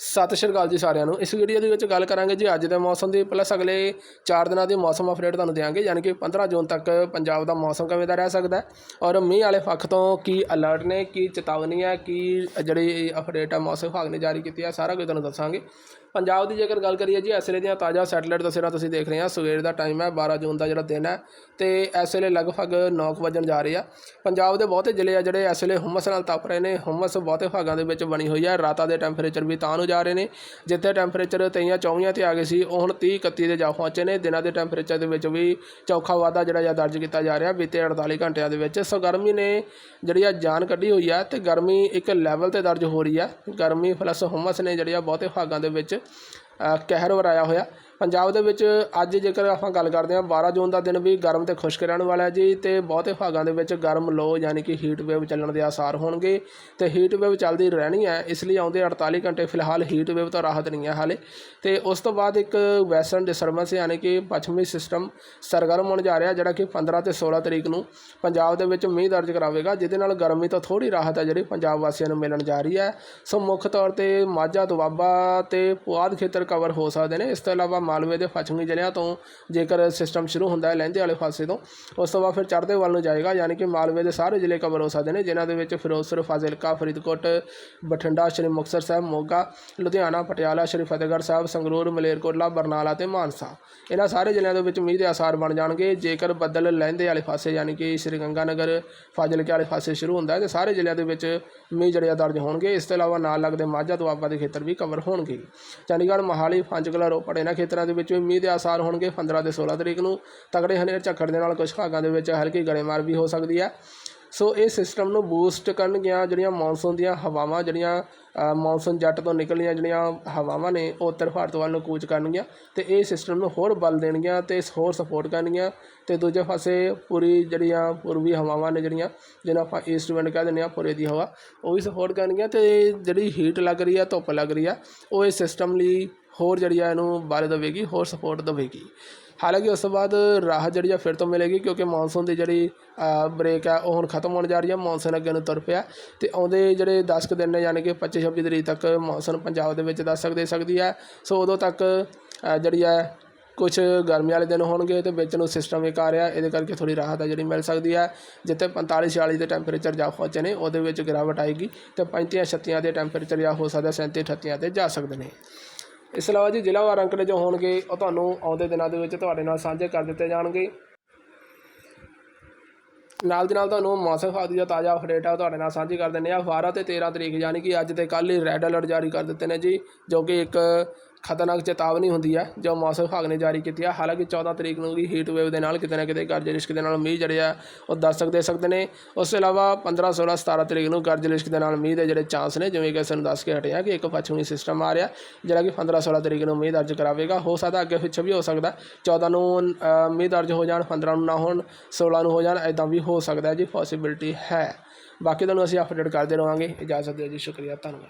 ਸਤਿ ਸ਼੍ਰੀ ਅਕਾਲ ਜੀ ਸਾਰਿਆਂ ਨੂੰ। ਇਸ ਵੀਡੀਓ ਦੇ ਵਿੱਚ ਗੱਲ ਕਰਾਂਗੇ ਜੀ ਅੱਜ ਦੇ ਮੌਸਮ ਦੀ। ਪਲੱਸ ਅਗਲੇ 4 ਦਿਨਾਂ ਦੀ ਮੌਸਮ ਅਪਡੇਟ ਤੁਹਾਨੂੰ ਦੇਵਾਂਗੇ ਯਾਨੀ ਕਿ 15 ਜੂਨ ਤੱਕ ਪੰਜਾਬ ਦਾ ਮੌਸਮ ਕਿਵੇਂ ਦਾ ਰਹਿ ਸਕਦਾ ਔਰ ਮੀਂਹ ਵਾਲੇ ਪੱਖ ਤੋਂ ਕੀ ਅਲਰਟ ਨੇ, ਕੀ ਚੇਤਾਵਨੀ ਹੈ ਕੀ ਜਿਹੜੀ ਅਪਡੇਟ ਹੈ ਮੌਸਮ ਵਿਭਾਗ ਨੇ ਜਾਰੀ ਕੀਤੀ ਹੈ ਸਾਰਾ ਕੁਝ ਤੁਹਾਨੂੰ ਦੱਸਾਂਗੇ। ਪੰਜਾਬ ਦੀ ਜੇਕਰ ਗੱਲ ਕਰੀਏ ਜੀ, ਇਸ ਵੇਲੇ ਦੀਆਂ ਤਾਜ਼ਾ ਸੈਟੇਲਾਈਟ ਤਸਵੀਰਾਂ ਤੁਸੀਂ ਦੇਖ ਰਹੇ ਆ। ਸਵੇਰ ਦਾ ਟਾਈਮ ਹੈ 12 ਜੂਨ ਦਾ ਜਿਹੜਾ ਦਿਨ ਹੈ ਤੇ ਇਸ ਵੇਲੇ ਲਗਭਗ 9 ਕੁ ਵੱਜਣ ਜਾ ਰਹੇ ਆ। ਪੰਜਾਬ ਦੇ ਬਹੁਤੇ ਜ਼ਿਲ੍ਹੇ ਆ ਜਿਹੜੇ ਇਸ ਵੇਲੇ ਹੁਮਸ ਨਾਲ ਤਪ ਰਹੇ ਨੇ। ਹੁਮਸ ਬਹੁਤੇ ਭਾਗਾਂ ਦੇ ਵਿੱਚ ਬਣੀ ਹੋਈ ਹੈ। ਰਾਤਾਂ ਦੇ ਟੈਂਪਰੇਚਰ ਵੀ ਤਾਂ ਨੂੰ ਜਾ ਰਹੇ ਨੇ, ਜਿੱਥੇ ਟੈਂਪਰੇਚਰ 23 24 ਤੇ ਆ ਗਏ ਸੀ, ਉਹ ਹੁਣ 30 31 'ਤੇ ਜਾ ਪਹੁੰਚੇ ਨੇ। ਦਿਨਾਂ ਦੇ ਟੈਂਪਰੇਚਰ ਦੇ ਵਿੱਚ ਵੀ ਚੌਖਾ ਵਾਧਾ ਜਿਹੜਾ ਜਾਂ ਦਰਜ ਕੀਤਾ ਜਾ ਰਿਹਾ। ਬੀਤੇ 48 ਘੰਟਿਆਂ ਦੇ ਵਿੱਚ ਸੋ ਗਰਮੀ ਨੇ ਜਿਹੜੀ ਆ ਜਾਨ ਕੱਢੀ ਹੋਈ ਆ ਤੇ ਗਰਮੀ ਇੱਕ ਲੈਵਲ ਤੇ ਦਰਜ ਹੋ ਰਹੀ ਆ। ਗਰਮੀ ਪਲੱਸ ਹੁਮਸ ਨੇ ਜਿਹੜੀ ਆ ਬਹੁਤੇ ਭਾਗਾਂ ਦੇ ਵਿੱਚ ਕਹਿਰ ਵਰਾਇਆ ਹੋਇਆ। ਪੰਜਾਬ ਦੇ ਵਿੱਚ ਅੱਜ ਜੇਕਰ ਆਪਾਂ ਗੱਲ ਕਰਦੇ ਹਾਂ 12 ਜੂਨ ਦਾ ਦਿਨ ਵੀ ਗਰਮ ਤੇ ਖੁਸ਼ਕ ਰਹਿਣ ਵਾਲਾ ਹੈ ਜੀ ਤੇ ਬਹੁਤੇ ਭਾਗਾਂ ਦੇ ਵਿੱਚ ਗਰਮ ਲੋ ਯਾਨੀ ਕਿ ਹੀਟ ਵੇਵ ਚੱਲਣ ਦੇ ਆਸਾਰ ਹੋਣਗੇ ਤੇ ਹੀਟ ਵੇਵ ਚੱਲਦੀ ਰਹਿਣੀ ਹੈ, ਇਸ ਲਈ ਆਉਂਦੇ 48 ਘੰਟੇ ਫਿਲਹਾਲ ਹੀਟ ਵੇਵ ਤੋਂ ਰਾਹਤ ਨਹੀਂ ਹੈ ਹਾਲੇ। ਤੇ ਉਸ ਤੋਂ ਬਾਅਦ ਇੱਕ ਵੈਸਟਰਨ ਡਿਸਟਰਬੈਂਸ ਯਾਨੀ ਕਿ ਪੱਛਮੀ ਸਿਸਟਮ ਸਰਗਰਮ ਹੋਣ ਜਾ ਰਿਹਾ, ਜਿਹੜਾ ਕਿ 15 ਤੇ 16 ਤਰੀਕ ਨੂੰ ਪੰਜਾਬ ਦੇ ਵਿੱਚ ਮੀਂਹ ਦਰਜ ਕਰਾਵੇਗਾ, ਜਿਹਦੇ ਨਾਲ ਗਰਮੀ ਤੋਂ ਥੋੜੀ ਰਾਹਤ ਹੈ ਜਿਹੜੀ ਪੰਜਾਬ ਵਾਸੀਆਂ ਨੂੰ ਮਿਲਣ ਜਾ ਰਹੀ ਹੈ। ਸੋ ਮੁੱਖ ਤੌਰ ਤੇ ਮਾਝਾ, ਦੁਆਬਾ ਤੇ ਪੁਆਧ ਖੇਤਰ ਕਵਰ ਹੋ ਸਕਦੇ ਨੇ। ਇਸ ਤੋਂ ਇਲਾਵਾ ਮਾਲਵੇ ਦੇ ਪੱਛਮੀ ਜ਼ਿਲ੍ਹਿਆਂ ਤੋਂ ਜੇਕਰ ਸਿਸਟਮ ਸ਼ੁਰੂ ਹੁੰਦਾ ਹੈ ਲਹਿੰਦੇ ਵਾਲੇ ਪਾਸੇ ਤੋਂ, ਉਸ ਤੋਂ ਬਾਅਦ ਫਿਰ ਚੜ੍ਹਦੇ ਵੱਲ ਨੂੰ ਜਾਏਗਾ, ਯਾਨੀ ਕਿ ਮਾਲਵੇ ਦੇ ਸਾਰੇ ਜ਼ਿਲ੍ਹੇ ਕਵਰ ਹੋ ਸਕਦੇ ਨੇ, ਜਿਨ੍ਹਾਂ ਦੇ ਵਿੱਚ ਫਿਰੋਜ਼ਪੁਰ, ਫਾਜ਼ਿਲਕਾ, ਫਰੀਦਕੋਟ, ਬਠਿੰਡਾ, ਸ਼੍ਰੀ ਮੁਕਤਸਰ ਸਾਹਿਬ, ਮੋਗਾ, ਲੁਧਿਆਣਾ, ਪਟਿਆਲਾ, ਸ਼੍ਰੀ ਫਤਿਹਗੜ੍ਹ ਸਾਹਿਬ, ਸੰਗਰੂਰ, ਮਲੇਰਕੋਟਲਾ, ਬਰਨਾਲਾ ਤੇ ਮਾਨਸਾ। ਇਹਨਾਂ ਸਾਰੇ ਜ਼ਿਲ੍ਹਿਆਂ ਦੇ ਵਿੱਚ ਮੀਂਹ ਦੇ ਆਸਾਰ ਬਣ ਜਾਣਗੇ। ਜੇਕਰ ਬੱਦਲ ਲਹਿੰਦੇ ਵਾਲੇ ਪਾਸੇ ਯਾਨੀ ਕਿ ਸ਼੍ਰੀ ਗੰਗਾ ਨਗਰ ਫਾਜ਼ਿਲਕਾ ਵਾਲੇ ਪਾਸੇ ਸ਼ੁਰੂ ਹੁੰਦਾ ਹੈ, ਤੇ ਸਾਰੇ ਜ਼ਿਲ੍ਹਿਆਂ ਦੇ ਵਿੱਚ ਮੀਂਹ ਜਿਹੜੇ ਦਰਜ ਹੋਣਗੇ। ਇਸ ਤੋਂ ਇਲਾਵਾ ਨਾਲ ਲੱਗਦੇ ਮਾਝਾ, ਦੁਆਬਾ ਦੇ ਖੇਤਰ ਵੀ ਕਵਰ ਹੋਣਗੇ। ਚੰਡੀਗੜ੍ਹ, ਮੋਹਾਲੀ ਪੰਚਕਲਾ ਰੋਪੜ, ਇਹਨਾਂ ਖੇਤਰਾਂ ਦੇ ਵਿੱਚ ਵੀ ਮੀਂਹ ਦੇ ਆਸਾਰ ਹੋਣਗੇ 15 ਤੇ 16 ਤਰੀਕ ਨੂੰ। ਤਕੜੇ ਹਨੇਰ ਝੱਖੜ ਦੇ ਨਾਲ ਕੁਝ ਭਾਗਾਂ ਦੇ ਵਿੱਚ ਹਲਕੀ ਗੜੇਮਾਰ ਵੀ ਹੋ ਸਕਦੀ ਹੈ। ਸੋ ਇਹ ਸਿਸਟਮ ਨੂੰ ਬੂਸਟ ਕਰਨਗੀਆਂ ਜਿਹੜੀਆਂ ਮੌਨਸੂਨ ਦੀਆਂ ਹਵਾਵਾਂ, ਜਿਹੜੀਆਂ ਮੌਨਸੂਨ ਜੱਟ ਤੋਂ ਨਿਕਲਣੀਆਂ ਜਿਹੜੀਆਂ ਹਵਾਵਾਂ ਨੇ, ਉਹ ਉੱਤਰ ਭਾਰਤ ਵੱਲ ਨੂੰ ਕੂਚ ਕਰਨਗੀਆਂ ਤੇ ਇਹ ਸਿਸਟਮ ਨੂੰ ਹੋਰ ਬਲ ਦੇਣਗੀਆਂ ਤੇ ਹੋਰ ਸਪੋਰਟ ਕਰਨਗੀਆਂ ਤੇ ਦੂਜੇ ਪਾਸੇ ਪੂਰੀ ਜਿਹੜੀਆਂ ਪੂਰਬੀ ਹਵਾਵਾਂ ਨੇ ਜਿਹੜੀਆਂ, ਜਿਹਨਾਂ ਆਪਾਂ ਈਸਟ ਵਿੰਡ ਕਹਿ ਦਿੰਦੇ ਆ ਪੂਰੇ ਦੀ ਹਵਾ, ਉਹ ਵੀ ਸਪੋਰਟ ਕਰਨਗੀਆਂ ਤੇ ਜਿਹੜੀ ਹੀਟ ਲੱਗ ਰਹੀ ਆ ਧੁੱਪ ਲੱਗ ਰਹੀ ਆ ਉਹ ਇਸ ਸਿਸਟਮ ਲਈ ਹੋਰ ਜਿਹੜੀ ਆ ਇਹਨੂੰ ਬਾਰੇ ਦੇਵੇਗੀ, ਹੋਰ ਸਪੋਰਟ ਦੇਵੇਗੀ। ਹਾਲਾਂਕਿ ਉਸ ਤੋਂ ਬਾਅਦ ਰਾਹਤ ਜਿਹੜੀ ਆ ਫਿਰ ਤੋਂ ਮਿਲੇਗੀ, ਕਿਉਂਕਿ ਮੌਨਸੂਨ ਦੀ ਜਿਹੜੀ ਬ੍ਰੇਕ ਆ, ਉਹ ਹੁਣ ਖਤਮ ਹੋਣ ਜਾ ਰਹੀ ਹੈ ਮੌਨਸੂਨ ਅੱਗੇ ਨੂੰ ਤੁਰ ਪਿਆ। ਤੇ ਆਉਂਦੇ ਜਿਹੜੇ 10 ਕੁ ਦਿਨ ਨੇ, ਯਾਨੀ ਕਿ 25 26 ਤਰੀਕ ਤੱਕ ਮੌਨਸੂਨ ਪੰਜਾਬ ਦੇ ਵਿੱਚ ਦਸਤਕ ਦੇ ਸਕਦੀ ਹੈ ਸੋ ਉਦੋਂ ਤੱਕ ਜਿਹੜੀ ਹੈ ਕੁਝ ਗਰਮੀ ਵਾਲੇ ਦਿਨ ਹੋਣਗੇ ਤੇ ਵਿੱਚ ਨੂੰ ਸਿਸਟਮ ਇੱਕ ਆ ਰਿਹਾ, ਇਹਦੇ ਕਰਕੇ ਥੋੜੀ ਰਾਹਤ ਆ ਜਿਹੜੀ ਮਿਲ ਸਕਦੀ ਹੈ ਜਿੱਥੇ 45 46 ਦੇ ਟੈਂਪਰੇਚਰ ਜਾ ਪਹੁੰਚੇ ਨੇ, ਉਹਦੇ ਵਿੱਚ ਗਿਰਾਵਟ ਆਏਗੀ ਤੇ 35 36 ਦੇ ਟੈਂਪਰੇਚਰ ਜਾਂ ਹੋ ਸਕਦਾ 37 38 ਤੇ ਜਾ ਸਕਦੇ ਨੇ। ਇਸ ਤੋਂ ਇਲਾਵਾ ਜੀ ਜ਼ਿਲ੍ਹਾ ਵਾਰ ਅੰਕੜੇ ਜੋ ਹੋਣਗੇ, ਉਹ ਤੁਹਾਨੂੰ ਆਉਂਦੇ ਦਿਨਾਂ ਦੇ ਵਿੱਚ ਤੁਹਾਡੇ ਨਾਲ ਸਾਂਝੇ ਕਰ ਦਿੱਤੇ ਜਾਣਗੇ। ਨਾਲ ਦੀ ਨਾਲ ਤੁਹਾਨੂੰ ਮੌਸਮ ਵਿਭਾਗ ਦੀ ਤਾਜ਼ਾ ਅਪਡੇਟ ਹੈ ਤੁਹਾਡੇ ਨਾਲ ਸਾਂਝੀ ਕਰ ਦਿੰਦੇ ਆ। 12 ਤੇ 13 ਤਰੀਕ, ਯਾਨੀ ਕਿ ਅੱਜ ਤੇ ਕੱਲ੍ਹ ਹੀ ਰੈੱਡ ਅਲਰਟ ਜਾਰੀ ਕਰ ਦਿੱਤੇ ਨੇ ਜੀ, ਜੋ ਕਿ ਇੱਕ ਖਤਰਨਾਕ ਚੇਤਾਵਨੀ ਹੁੰਦੀ ਹੈ ਜੋ ਮੌਸਮ ਵਿਭਾਗ ਨੇ ਜਾਰੀ ਕੀਤੀ ਹੈ ਹਾਲਾਂਕਿ 14 ਤਰੀਕ ਨੂੰ ਵੀ ਹੀਟ ਵੇਵ ਦੇ ਨਾਲ ਕਿਤੇ ਨਾ ਕਿਤੇ ਗਰਜ ਰਿਸ਼ਕ ਦੇ ਨਾਲ ਮੀਂਹ ਜਿਹੜੇ ਆ, ਉਹ ਦਸਤਕ ਦੇ ਸਕਦੇ ਨੇ। ਉਸ ਤੋਂ ਇਲਾਵਾ 15 16 17 ਤਰੀਕ ਨੂੰ ਗਰਜ ਰਿਸ਼ਕ ਦੇ ਨਾਲ ਮੀਂਹ ਦੇ ਜਿਹੜੇ ਚਾਂਸ ਨੇ, ਜਿਵੇਂ ਕਿ ਸਾਨੂੰ ਦੱਸ ਕੇ ਹਟੇ ਆ ਕਿ ਇੱਕ ਪੱਛਮੀ ਸਿਸਟਮ ਆ ਰਿਹਾ, ਜਿਹੜਾ ਕਿ 15 16 ਤਰੀਕ ਨੂੰ ਮੀਂਹ ਦਰਜ ਕਰਾਵੇਗਾ। ਹੋ ਸਕਦਾ ਅੱਗੇ ਪਿੱਛੇ ਵੀ ਹੋ ਸਕਦਾ 14 ਨੂੰ ਮੀਂਹ ਦਰਜ ਹੋ ਜਾਣ 15 ਨੂੰ ਨਾ ਹੋਣ 16 ਨੂੰ ਹੋ ਜਾਣ ਐਦਾਂ ਵੀ ਹੋ ਸਕਦਾ ਜੀ ਪੋਸੀਬਿਲਿਟੀ ਹੈ। ਬਾਕੀ ਤੁਹਾਨੂੰ ਅਸੀਂ ਅਪਡੇਟ ਕਰਦੇ ਰਹਾਂਗੇ ਇਜਾਜ਼ਤ ਦਿਓ ਜੀ, ਸ਼ੁਕਰੀਆ, ਧੰਨਵਾਦ।